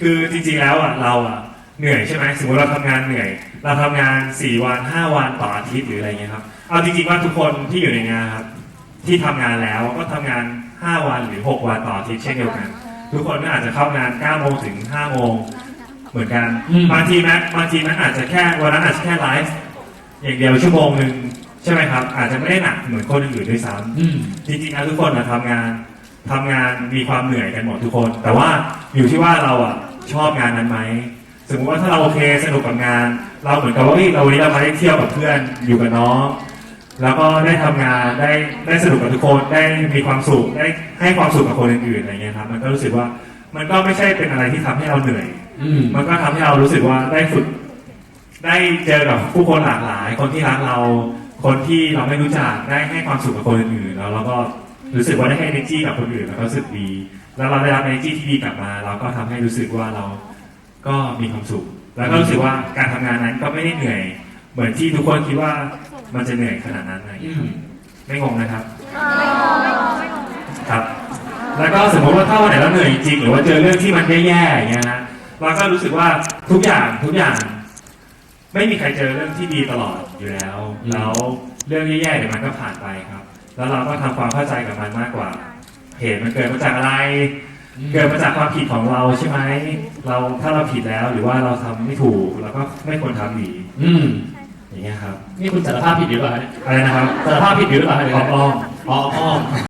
คือจริงๆแล้วอะเราอะเหนื่อยใช่ไหมสมมติเราทำงานเหนื่อย เราทำงาน 4 วัน 5 วันต่ออาทิตย์หรืออะไรเงี้ยครับเอาจริงๆว่าทุกคนที่อยู่ในงานครับที่ทำงานแล้วก็ทำงาน 5 วันหรือ 6 วันต่ออาทิตย์เช่นเดียวกัน ทุกคนก็อาจจะเข้างาน9โมงถึง5โมงเหมือนกันอืม บางทีแม้บางทีมันอาจจะแค่วันนั้นอาจจะแค่ไลฟ์อย่างเดียวชั่วโมงหนึ่งใช่ไหมครับอาจจะไม่ได้หนักเหมือนคนอื่นๆด้วยซ้ำ อืม จริงๆแล้วทุกคนอะทำงาน ทำงานมีความเหนื่อยกันหมดทุกคน แต่ว่าอยู่ที่ว่าเราอะชอบงานนั้นไหมสมมติว่าถ้าเราโอเคสนุกกับงาน เราเหมือนกับว่าเฮ้ยเราวันนี้เรามาได้เที่ยวกับเพื่อนอยู่กับน้อง แล้วก็ได้ทำงานได้ได้สนุกกับทุกคนได้มีความสุขได้ให้ความสุขกับคนอื่นๆอะไรเงี้ยครับมันก็รู้สึกว่ามันก็ไม่ใช่เป็นอะไรที่ทำให้เราเหนื่อย อืม มันก็ทำให้เรารู้สึกว่าได้ฝึก ได้เจอกับผู้คนหลากหลาย คนที่รักเรา คนที่เราไม่รู้จักได้ให้ความสุขกับคนอื่นๆแล้วเราก็ รู้สึกว่าได้ให้ energy กับคนอื่นแล้วก็รู้สึกดี แล้วเราได้รับ energy ที่ดีกลับมา เราก็ทำให้รู้สึกว่าเราก็มีความสุข แล้วก็รู้สึกว่าการทำงานนั้นก็ไม่ได้เหนื่อย เหมือนที่ทุกคนคิดว่ามันจะเหนื่อยขนาดนั้นอะไรอย่างอืเงี้ยมไม่งงนะครับ ครับ แล้วก็สมมติว่าถ้าวันไหนเราเหนื่อยจริงๆหรือว่าเจอเรื่องที่มันแย่ๆอย่างเงี้ยนะเราก็รู้สึกว่าทุกอย่างทุกอย่าง ไม่มีใครเจอเรื่องที่ดีตลอดอยู่แล้วอืมแล้วเรื่องแย่ๆเดี๋ยวมันก็ผ่านไปครับ แล้วเราก็ทำความเข้าใจกับมันมากกว่า เหตุมันเกิดมาจากอะไร เกิดมาจากความผิดของเราใช่ไหมเราถ้าเราผิดแล้วหรือว่าเราทำไม่ถูกเราก็ไม่ควรทำอีกอืมอย่างเงี้ยครับ นี่คุณสารภาพผิดหรือเปล่าเนี่ยอะไรนะครับสารภาพผิดหรือเปล่าเนี่ยอ้อมอ๋ออ้อม